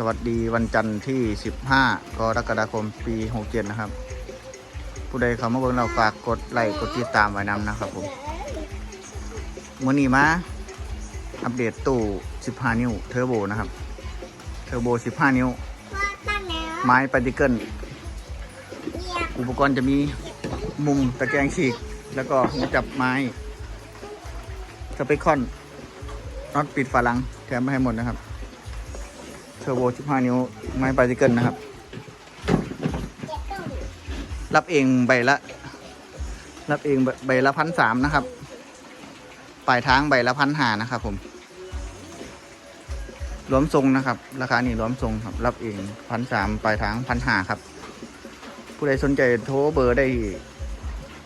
สวัสดีวันจันทร์ที่ 15 กรกฎาคม ปี 67 นะครับ ผู้ใดเขามาเบิ่งเราฝากกดไลค์กดติดตามไว้นำนะครับผมมื่อนี้มา อัปเดตตู้ 15 นิ้วเทอร์โบนะครับ เทอร์โบ 15 นิ้ว ไม้ปฏิเกิลอุปกรณ์จะมีมุมตะแกรงฉีก แล้วก็หัวจับไม้ สเปคคอนน็อตปิดฝาหลัง แถมมาให้หมดนะครับ อร์โบ 15 นิ้ว ไม้ปฏิเกิลนะครับ รับเองใบละ รับเองใบใบละพันสามนะครับ ปลายทางใบละพันหานะครับผม รวมทรงนะครับ ราคานี่รวมทรงครับ รับเองพันสามปลายทางพันหาครับ ผู้ใดสนใจโทรเบอร์ได้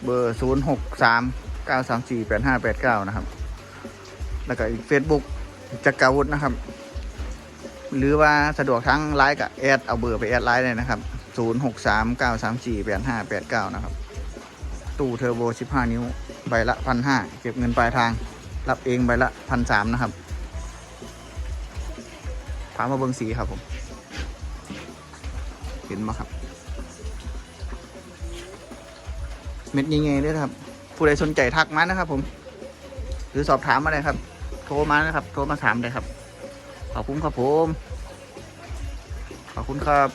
เบอร์ศูนย์หกสามเก้าสามสี่แปดห้าแปดเก้านะครับ แล้วก็อีกเฟซบุ๊กจักรวุฒินะครับ หรือว่าสะดวกทั้งไลน์กับแอดเอาเบอร์ไปแอดไลน์เลยนะครับศูนย์หกสามเก้าสามสี่แปดห้าแปดเก้านะครับ ตู้เทอร์โบสิบห้านิ้ว ใบละพันห้าเก็บเงินปลายทาง รับเองใบละพันสามนะครับ ถามมาเบิงสีครับผม เห็นไหมครับ เม็ดยังไงด้วยครับ ผู้ใดสนใจทักมานะครับผม หรือสอบถามมาเลยครับ โทรมานะครับ โทรมาถามเลยครับ ขอบคุณครับผม ขอบคุณครับ